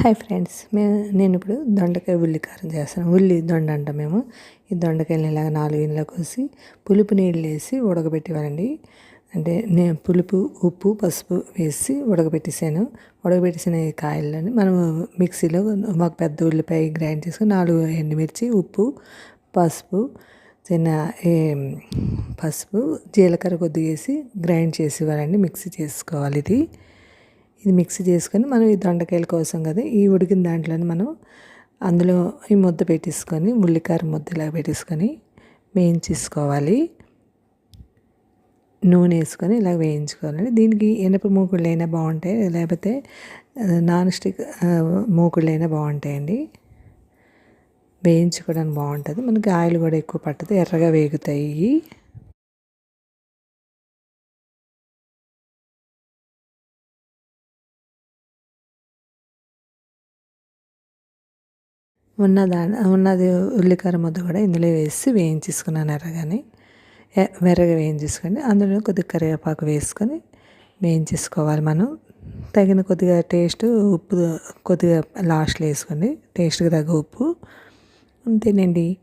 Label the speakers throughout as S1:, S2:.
S1: Hi friends మేము నేను ఇప్పుడు దొండకాయ ఉల్లి కారం చేస్తాను. ఉల్లి దొండ అంట మేము. ఈ దొండకాయలు ఇలాగ నాలుగు ఇండ్ల కోసి పులుపు నీళ్ళు వేసి ఉడకబెట్టేవారండి అంటే నేను పులుపు ఉప్పు పసుపు వేసి ఉడకబెట్టేసాను. ఉడకబెట్టేసిన కాయలని మనం మిక్సీలో ఒక పెద్ద ఉల్లిపాయ గ్రైండ్ చేసుకుని నాలుగు ఎండుమిర్చి ఉప్పు పసుపు చిన్న పసుపు జీలకర్ర కొద్దిగా వేసి గ్రైండ్ చేసేవారండి మిక్సీ చేసుకోవాలి ఇది. ఇది మిక్సీ చేసుకొని మనం ఈ దొండకాయల కోసం కదా ఈ ఉడికిన దాంట్లోనే మనం అందులో ఈ ముద్ద పెట్టేసుకొని ఉల్లికార ముద్ద ఇలా పెట్టేసుకొని వేయించేసుకోవాలి. నూనె వేసుకొని ఇలా వేయించుకోవాలి. దీనికి ఎనప మూకుళ్ళు అయినా బాగుంటాయి లేకపోతే నాన్ స్టిక్ మూకుళ్ళు అయినా బాగుంటాయండి. వేయించుకోవడానికి బాగుంటుంది. మనకి ఆయిల్ కూడా ఎక్కువ పట్టదు ఎర్రగా వేగుతాయి ఉన్న దాని ఉన్నది ఉల్లికార ముద్ద కూడా ఇందులో వేసి వేయించేసుకున్నాను ఎర్రగాని. మెరగా వేయించేసుకొని అందులో కొద్దిగా కరివేపాకు వేసుకొని వేయించేసుకోవాలి మనం. తగిన కొద్దిగా టేస్ట్ ఉప్పు కొద్దిగా లాస్ట్లో వేసుకోండి. టేస్ట్కి తగ్గ ఉప్పు. అంతేనండి.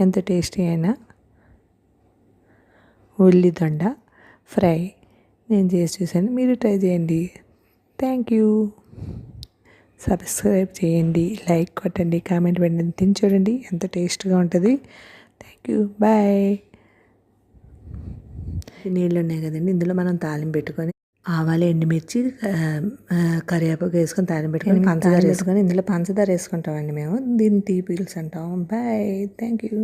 S1: ఎంత టేస్టీ అయినా. ఉల్లిదొండ ఫ్రై. నేను చేసి చూసాను మీరు ట్రై చేయండి. Thank you. సబ్స్క్రైబ్ చేయండి లైక్ కొట్టండి కామెంట్ పెట్టండి. తిని చూడండి ఎంత టేస్ట్గా ఉంటుంది. థ్యాంక్ యూ బాయ్ నీళ్ళు ఉన్నాయి కదండి ఇందులో మనం తాలింపు పెట్టుకొని ఆవాలు ఎండుమిర్చి కరివేపాకు వేసుకొని తాలింపు పెట్టుకొని పంచదార వేసుకొని ఇందులో పంచదార వేసుకుంటామండి మేము. దీన్ని టీ పీల్స్ అంటాం. Bye thank you